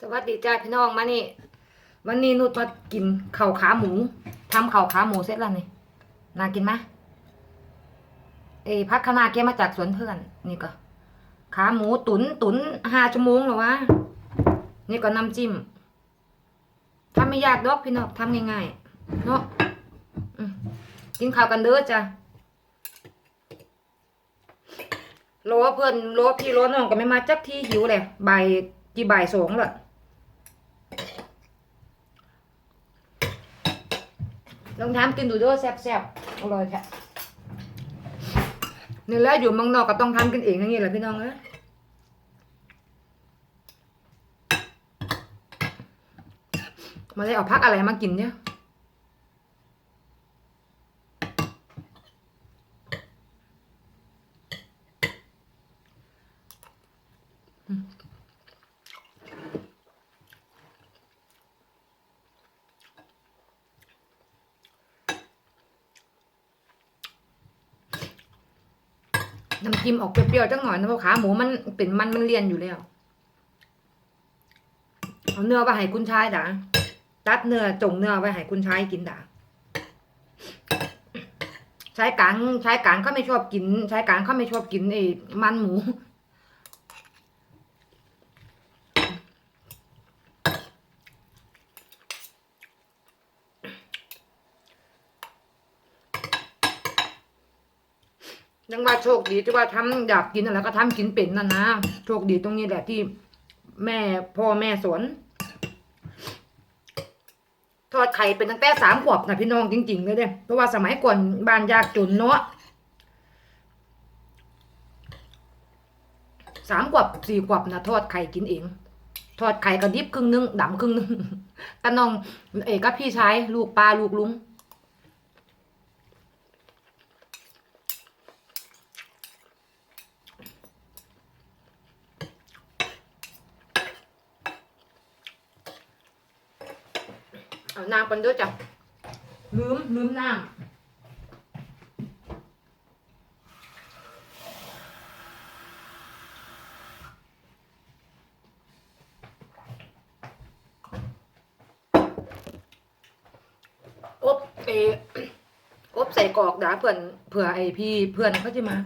สวัสดีจ้าพี่น้องมานี่วันนี้นุชมากินข้าขาหมูทำข้าขาหมูเสร็จแล้วนี่น่ากินไหมเอ้พักคณะเกมาจากสวนเพื่อน นี่ก็ขาหมูตุนตุนห้าชั่วโมงหรอวะนี่ก็น้ำจิ้มทำไม่ยากดอกพี่น้องทำง่ายๆเนาะกินข้าวกันเด้อจ้ะโลเพื่อนโลพี่โลน้องก็ไม่มาจักที่หิวเลยบ่ายกี่บ่ายสองและ ลองทำกินดูด้วยแซ่บๆอร่อยแท้นี่แหละอยู่เมืองนอกก็ต้องทำกินเองอย่างนี้แหละพี่น้องเอ้ยมาได้เอาพักอะไรมากินเนี่ย น้ำจิ้มออกเปรี้ยวๆจังหน่อยนะเพราะขาหมูมันเป็นมันมันเลียนอยู่แล้วเอาเนื้อไปให้คุณชายด่าตัดเนื้อจงเนื้อไปให้คุณชายกินด่าชายกลางชายกลางเขาไม่ชอบกินชายกลางเขาไม่ชอบกินไอ้มันหมู ว่าโชคดีที่ว่าทำอยากกินอะไรก็ทำกินเป็นนะนะโชคดีตรงนี้แหละที่แม่พ่อแม่สอนทอดไข่เป็นตั้งแต่สามขวบนะพี่น้องจริงๆเลยเด้เพราะว่าสมัยก่อนบ้านยากจนเนาะสามขวบสี่ขวบนะทอดไข่กินเอง ทอดไข่กระดิบครึ่งนึงดำครึ่งนึงตาน้องเอกกับพี่ชายลูกปลาลูกลุง เอาน้ำกันด้วยจ้ะลืมลืมน้ำอบเอออบใส่กรอกดาเพื่อนเผื่อไอพี่เพื่อนเขาจะมา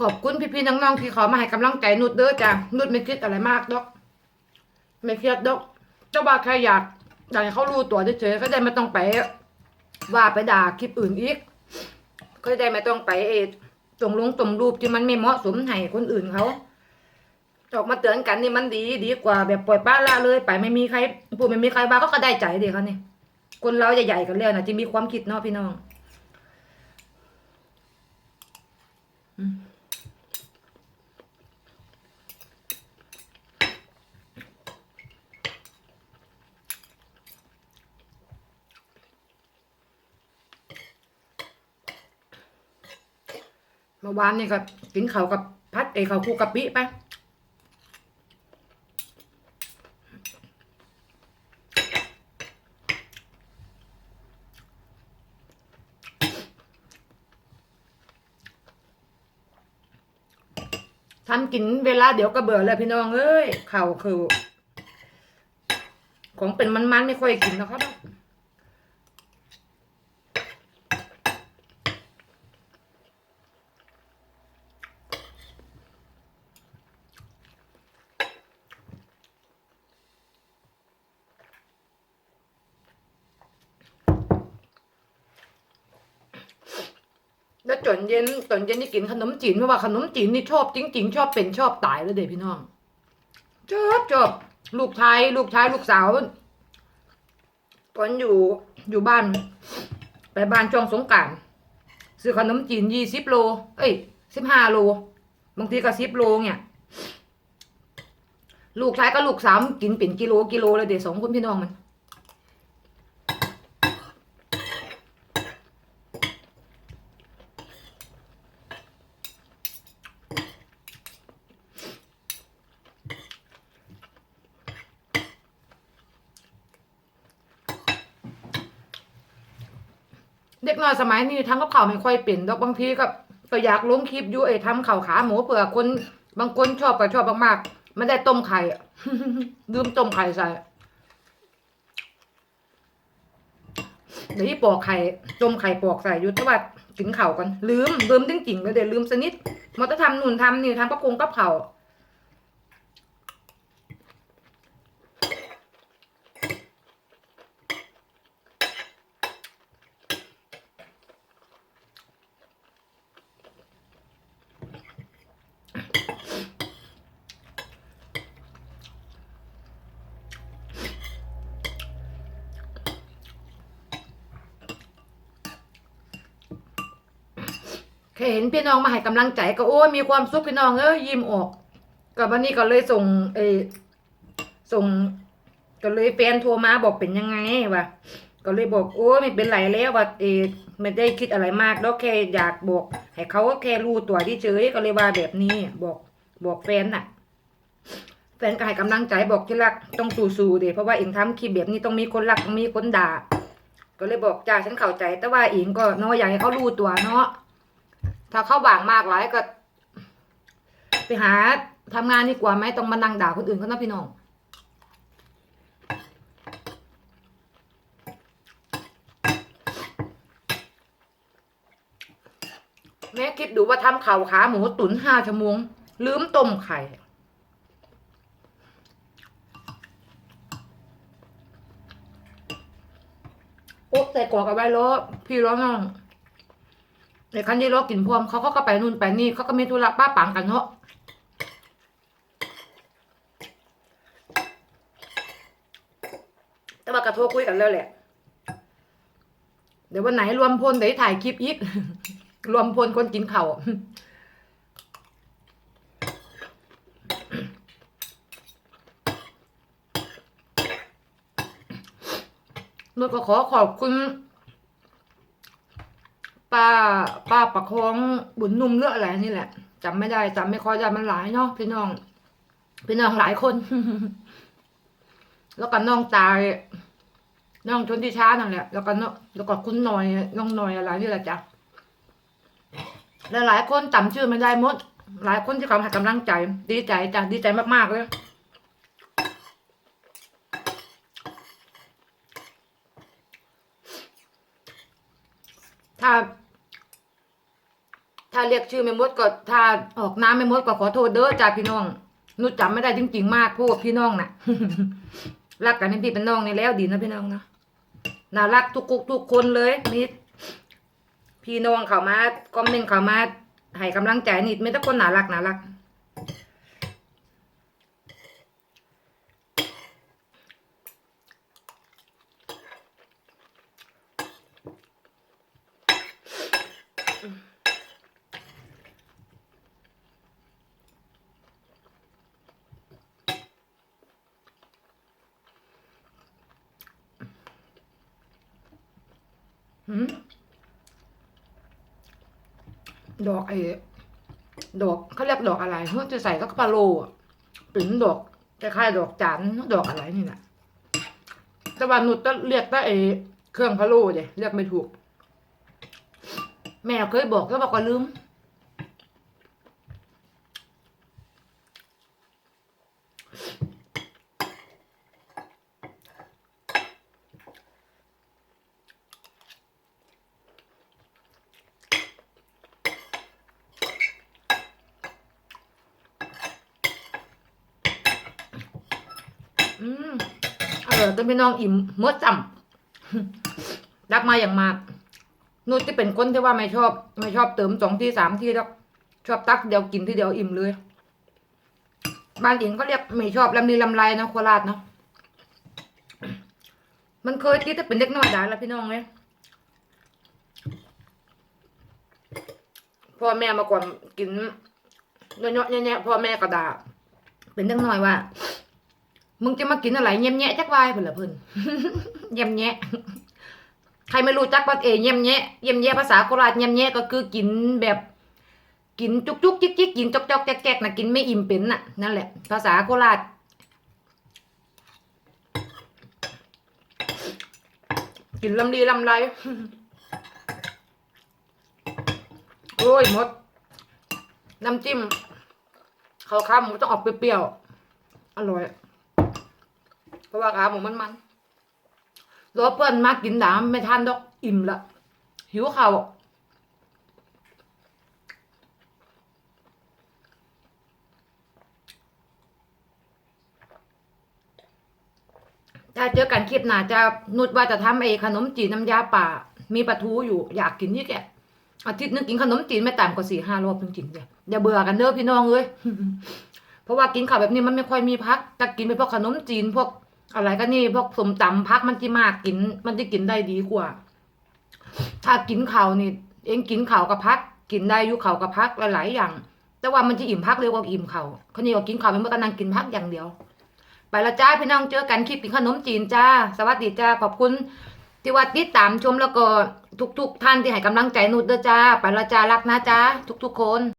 ขอบคุณพี่ๆน้องๆที่ขามาให้กำลังใจนุดเด้อจ้ะนุดไม่คิดอะไรมากดอก ไม่เครียดดอก เจ้าบ่าแค่อยากอยากให้เขารู้ตัวเฉยๆก็ได้ไม่ต้องไปว่าไปด่าคลิปอื่นอีก ก็ได้ไม่ต้องไปเอตรงลงตรงรูปที่มันไม่เหมาะสมให้คนอื่นเขาออกมาเตือนกันนี่มันดีดีกว่าแบบปล่อยป้าละเลย ไปไม่มีใครพูดไม่มีใครบ้าก็ก็ได้ใจเด็กเขาเนี่ยคนเราใหญ่ๆกันแล้วนะจะมีความคิดเนาะพี่น้อง เมื่อวานนี่ก็กินเขากับพัดเอยข้าคู่กะปิไปทำกินเวลาเดี๋ยวก็เบื่อเลยพี่น้องเอ้ยเข้าคือ ของเป็นมันๆไม่ค่อยกินนะครับ จนเย็นตอนเย็นนี่กินขนมจีนเพราะว่าขนมจีนนี่ชอบจริง ๆ ชอบเป็นชอบตายแล้วเด็กพี่น้องชอบชอบลูกชายลูกชายลูกสาวตอนอยู่อยู่บ้าน ไปบ้านช่วงสงการซื้อขนมจีนยี่สิบโล เอ้ยสิบห้าโลบางทีก็สิบโลเนี่ยลูกชายก็ลูกสาวกินเป็นกิโลกิโลเลยเด็กสองคนพี่น้องมัน เด็กน้อยสมัยนี้ทำกับข้าวไม่ค่อยเป็นดอกบางทีก็ก็อยากลงคลิปอยู่ไอ้ทำข้าวขาหมูเผื่อคนบางคนชอบก็ชอบมากๆไม่ได้ต้มไข่ลืมต้มไข่ใส่เดี๋ยวที่ปอกไข่ต้มไข่ปอกใส่อยู่แต่ว่ากินเข่าวกันลืมลืมจริงๆเลยเดี๋ยวลืมสนิทมันจะทำนู่นทำนี่ทำกับคงกับเข่า แค่เห็นพี่น้องมาให้กำลังใจก็โอ้ยมีความสุขพี่น้องเอ้ยยิ้มออกกับวันนี้ก็เลยส่งเอส่ง ก็เลยแฟนโทรมาบอกเป็นยังไงวะก็เลยบอกโอ้ยไม่เป็นไรแล้วว่าเอไม่ได้คิดอะไรมากแล้วแค่อยากบอกให้เขาแค่รู้ตัวที่เฉยก็เลยว่าแบบนี้บอกบอกแฟนน่ะ แฟนก็ให้กำลังใจบอกที่รักต้องสู้ๆเดเพราะว่าเองทำคลิปแบบนี้ต้องมีคนรักต้องมีคนด่า ก็เลยบอกจ้าฉันเข้าใจ แต่ว่าเองก็เนาะอยากให้เขารู้ตัวเนาะ ถ้าเขาบางมากหลายก็ ไปหาทำงานดีกว่าไหมต้องมานั่งด่าคนอื่นเขานะพี่น้องแม่คิดดูว่าทำข่าวขาหมูตุ๋นห้าชั่วโมง ลืมต้มไข่ โอ๊ะแต่กรอกเอาไว้ล้อพี่ล้อน้อง ในคันที่รถกินพวมเขาก็ไปนู่นไปนี่เขาก็มีธุระป้าปังกันเนาะแต่ว่ากระโทรคุยกันแล้วแหละ เดี๋ยววันไหนรวมพลเดี๋ยวถ่ายคลิปอีกรวมพลคนกินเข่าวนุชก็ขอขอบคุณ ป้าป้าประคองบุญนุ่มเลืออะไรนี่แหละจำไม่ได้จำไม่ค่อยได้มันหลายเนาะพี่น้อง พี่น้องหลายคน แล้วก็น้องตายน้องชนที่ช้านั่นแหละ แล้วก็น้องแล้วก็คุณหน่อยน้องหน่อยอะไรนี่แหละจ้ะและหลายคนจำชื่อไม่ได้หมด หลายคนที่เขาให้กำลังใจ ดีใจจ้ะดีใจมากๆเลยถ้า ถ้าเรียกชื่อไม่หมดก็ถ้าออกน้ำไม่หมดก็ขอโทษเด้อจ้าพี่น้องนุชจำไม่ได้จริงๆมากพวกพี่น้องน่ะรักกันเป็นพี่เป็นน้องนี่แล้วดีนะพี่น้องนะน่ารักทุกกุกทุกคนเลยมีพี่น้องเขามาคอมเมนต์เขามาให้กำลังใจนิดไม่ต้องคนน่ารักน่ารัก ดอกไอ้ดอกเขาเรียกดอกอะไรเฮ้ยจะใส่ก็ปลาโลอะเป็นดอกคล้ายๆดอกจันดอกอะไรนี่นะแต่ว่าหนุดจะเรียกแต่ไอ้เครื่องพะโลเลยเรียกไม่ถูก แม่เคยบอกแล้วบอกว่าลืม อืม ออยจนพี่น้องอิ่มเมื่อจำรักมาอย่างมากนุชจะเป็นคนที่ว่าไม่ชอบ ไม่ชอบเติมสองที่สามที่แล้วชอบตักเดียวกินที่เดียวอิ่มเลยบ้านอิงก็เรียกไม่ชอบลำลีลำไรนะโคราชเนาะมันเคยที่จะเป็นเด็กน้อยได้แล้วพี่น้องเลยพ่อแม่มาก่อนกินเนาะๆแง่ๆพ่อแม่ก็ด่าเป็นเด็กน้อยว่า มึงจะมากินอะไรเยี่ยมแยะจักวายเพิ่นละเพิ่นเยี่ยมแยะใครไม่รู้จักว่าเอเยี่ยมแยะเยี่ยมแยะภาษาโคราชเยี่ยมแยะก็คือกินแบบกินจุกจุกจิกจิกกินจอกจอกแจ๊กแจ๊กนะกินไม่อิ่มเป็นน่ะนั่นแหละ ภาษาโคราชกินลำดีลำไรโอ้ยหมด น้ำจิ้มเขาข้าวหมูต้องออกเปรี้ยวๆอร่อย ราะว่าขาหมูมันมันรอเพื่อนมากินน้ำไม่ทันดอกอิ่มละหิวเขาวถ้าเจอกันคลิปหน้าจะนุดว่าจะทำไอ้ขนมจีนน้ำยาป่า มีปลาทูอยู่อยากกินที่แกอาทิตย์นึงกินขนมจีนไม่ต่ำกว่าสี่ห้ารอบจริงๆเลยอย่าเบื่อกันเด้อพี่น้องเอ้ยเพราะว่ากินข้าวแบบนี้มันไม่ค่อยมีพักแต่กินไปพวกขนมจีนพวก อะไรก็นี่พวกสมตำพักมันจะมากกิน มันจะกินได้ดีกว่า ถ้ากินข้าวนี่ เองกินข้าวกับพัก กินได้ยู่ข้าวกับพักหลายๆอย่าง แต่ว่ามันจะอิ่มพักเร็วกว่าอิ่มข้าวคนนี้ก็กินข้าวมันเมื่อกันนั่งกินพักอย่างเดียว ไปละจ้าพี่น้องเจอกันคลิปกินขนมจีนจ้า สวัสดีจ้าขอบคุณที่ว่าติดตามชมแล้วก็ทุก ๆ ท่านที่ให้กำลังใจนุชเด้อจ้า ไปละจ้ารักนะจ้าทุก ๆ คน